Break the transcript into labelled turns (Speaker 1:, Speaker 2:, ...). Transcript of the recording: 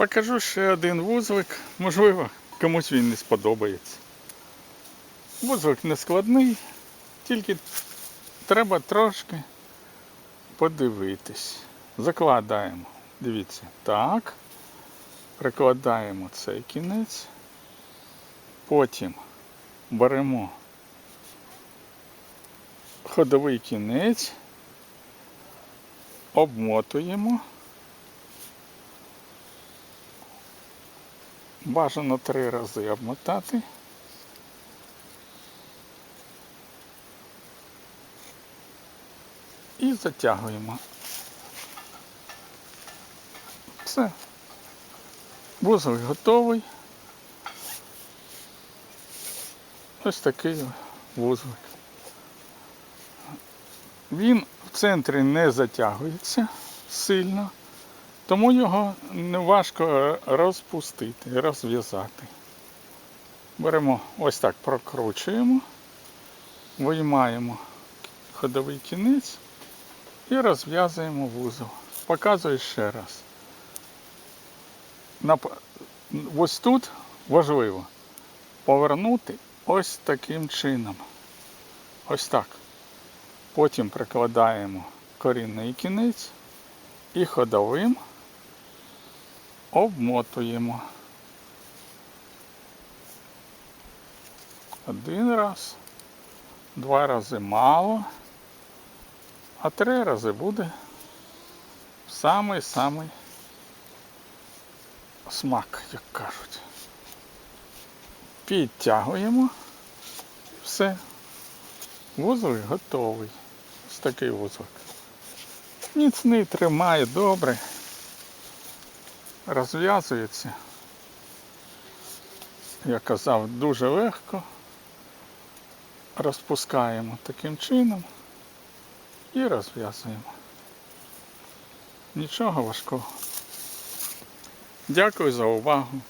Speaker 1: Покажу ще один вузлик. Можливо, комусь він не сподобається. Вузлик не складний, тільки треба трошки подивитись. Закладаємо. Дивіться, так. Прикладаємо цей кінець. Потім беремо ходовий кінець, обмотуємо. Бажано три рази обмотати. І затягуємо. Все. Вузол готовий. Ось такий вузлик. Він в центрі не затягується сильно, тому його важко розпустити, розв'язати. Беремо ось так, прокручуємо, виймаємо ходовий кінець і розв'язуємо вузол. Показую ще раз. Ось тут важливо повернути ось таким чином. Ось так. Потім прикладаємо корінний кінець і ходовим обмотуємо. Один раз, два рази мало, а три рази буде самий-самий смак, як кажуть. Підтягуємо. Все. Вузол готовий. Ось такий вузлик. Міцний тримає добре. Розв'язується. Я казав, дуже легко. Розпускаємо таким чином і розв'язуємо. Нічого важкого. Дякую за увагу.